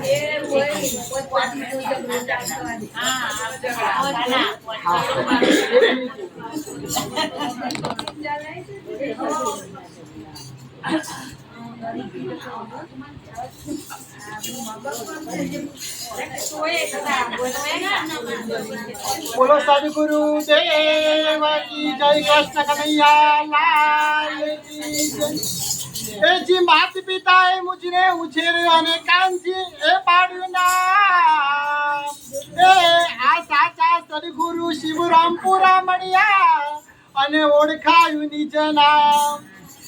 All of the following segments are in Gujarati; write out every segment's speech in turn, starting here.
别我我挂，બોલો સદગુરુ દેવ કી જય કૃષ્ણ કનૈયા લાલ કી જય. એ માત મુજને ઉછેર્યો અને કાનજી એ પાડ્યું ના એ આ સાચા સદગુરુ શિવરામપુરા મળ્યા અને ઓળખાયું નિજ નામ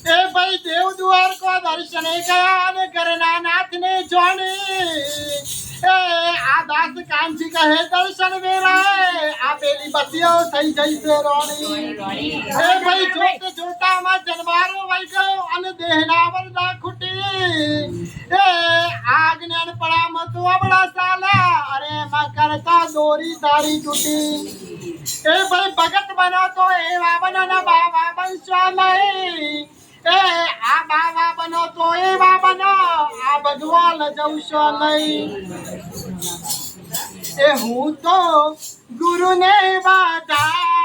એ ભાઈ દેવ દ્વારકો દર્શને ગયા અને ઘરના નાથને જોણી એ, આ દાસ કાંજી કહે, દર્શન મેરા આ પેલી બતીઓ થઈ જઈ છે રોણી. એ ભાઈ જોતે જોતામાં જનવારો વહી ગયો અને દેહના વરદા ખૂટી. એ, આ જ્ઞાન પડામાં તો અબળા સાલા. અરે, એમાં કરતા દોરી તારી તૂટી. એ ભાઈ ભગત બનો તો એવા બનો ના બાવા બનશો નહીં. એ, આ બાવા બનો તો એવા બનો. આ ભગવાન જવશો નહીં. એ હું તો ગુરુને બતાવાને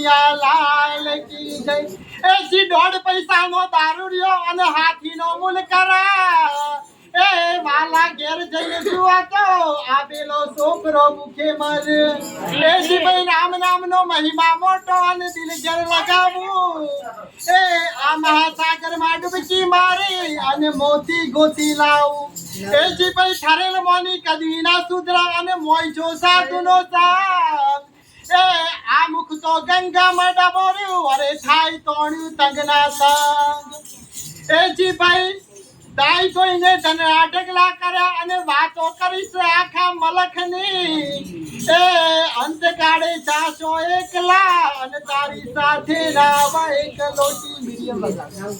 કનૈયા લાલ કી જય. એ એસી દોઢ પૈસાનો દારૂડિયો અને હાથીનો મૂલ કરા. એ વાલા ઘેર જઈને જુઆ તો આવેલો છોકરો મુખે મર. એસી ભાઈ રામ નામનો મહિમા મોટો અને દિલ ઘેર લગાવું. એ આ મહાસાગરમાં ડૂબકી મારી અને મોતી ગોતી લાવું. એસી ભાઈ ઠરેલ મોની કદવી ના સુધરા અને મોય જો સાધુનો સાથ એ આ મુખ તો ગંગામાં ડબોર્યું અરે થાય તોણ્યું તંગના સંગ. એ જી ભાઈ દાઈ જોઈને તને આટકલા કર્યા અને વાતો કરીશ આખા મલખની. એ અંતકાળે ચાસો એકલા અને તારી સાથે રાવા એક લોટી મીડિયમ લગાવ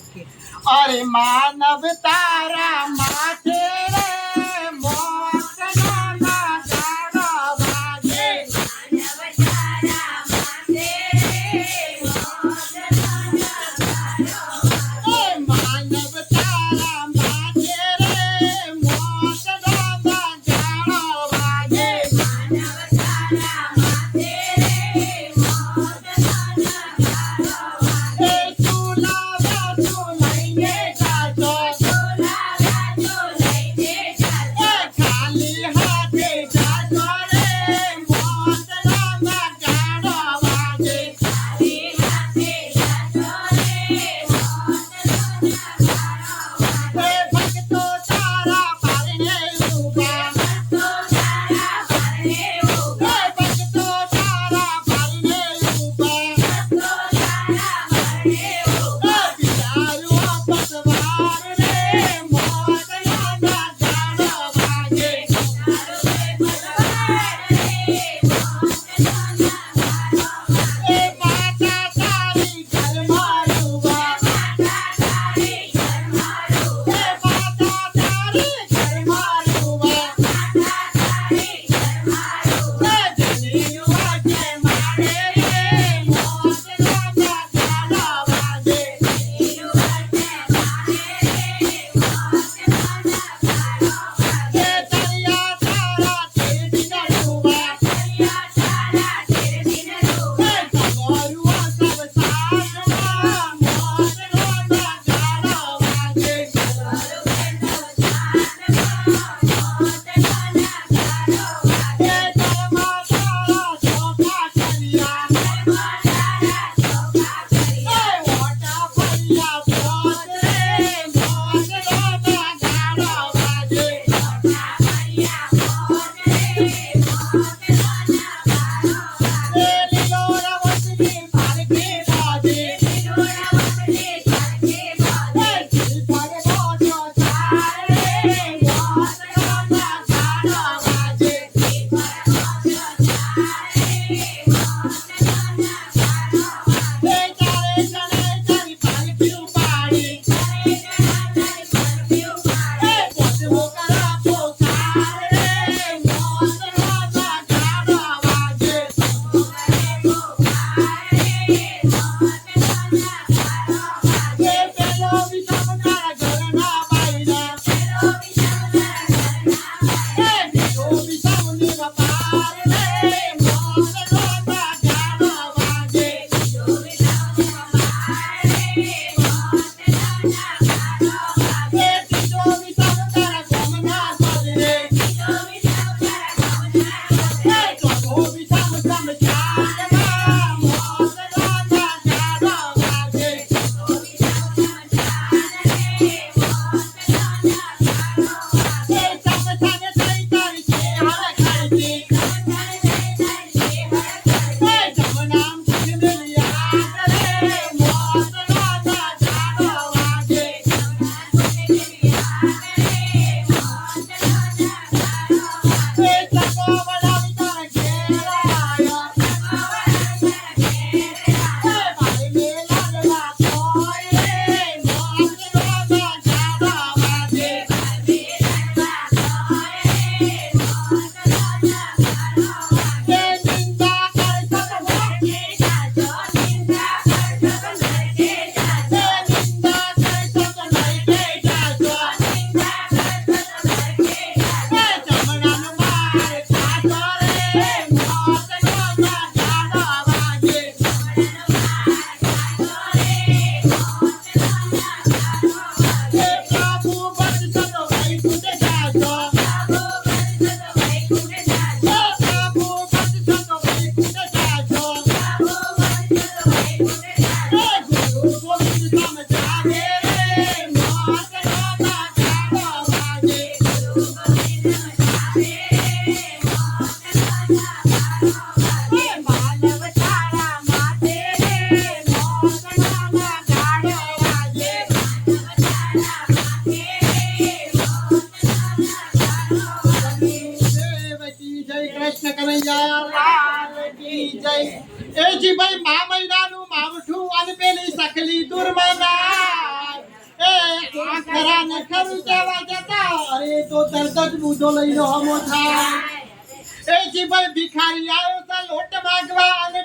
અરે માનવ તારા માથે રે મોતના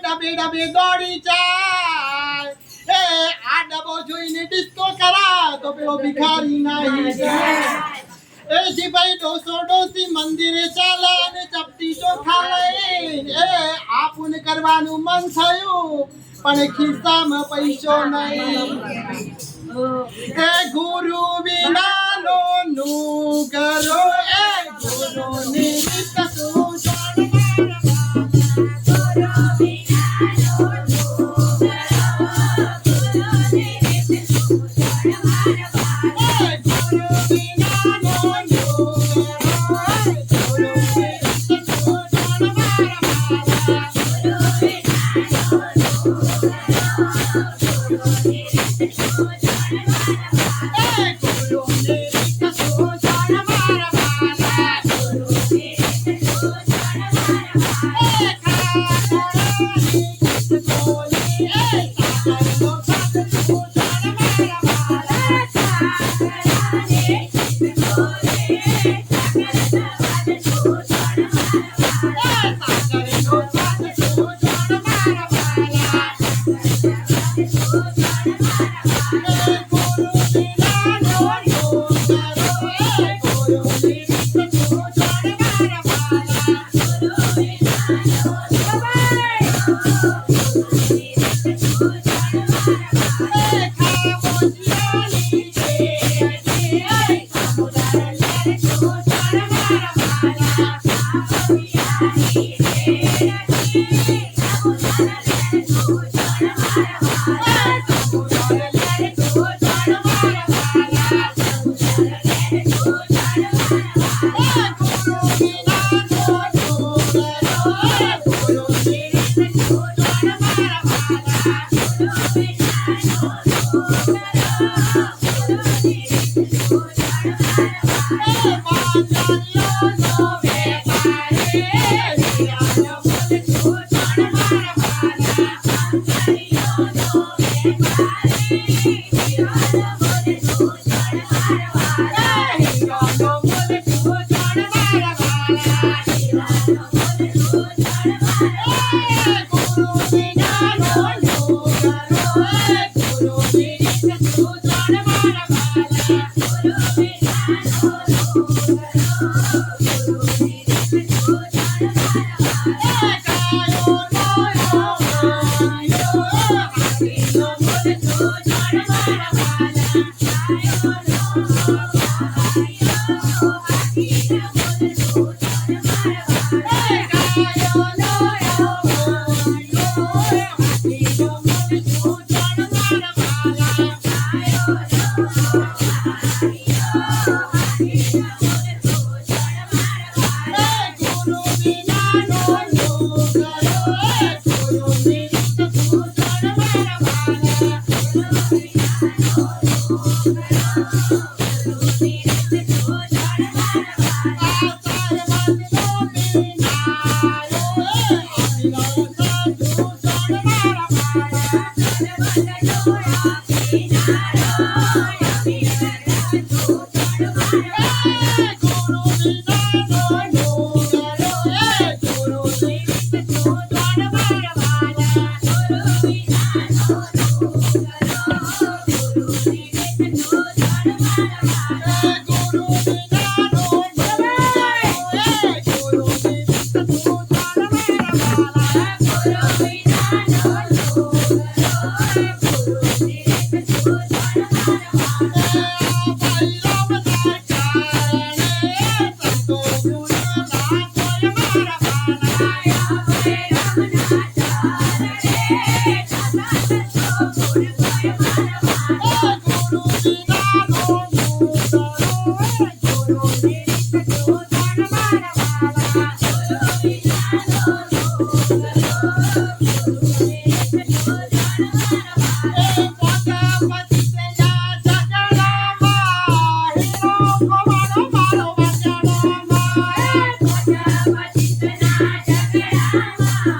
ડબે ડબે દોડી જાય. એ આ ડબો જોઈને ડિસ્કો કરા તો પેલો ભિખારી નાહી જાય. એ સિપાઈ ડોસો ડોસી મંદિરે ચાલે અને ચપટી ચોખા લઈ એ આ કરવાનું મન થયું, પણ ખિસ્સામાં પૈસો નહીં. એ ગુરુ વિના નો નું કરો એ ગુરુ ની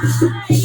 Bye.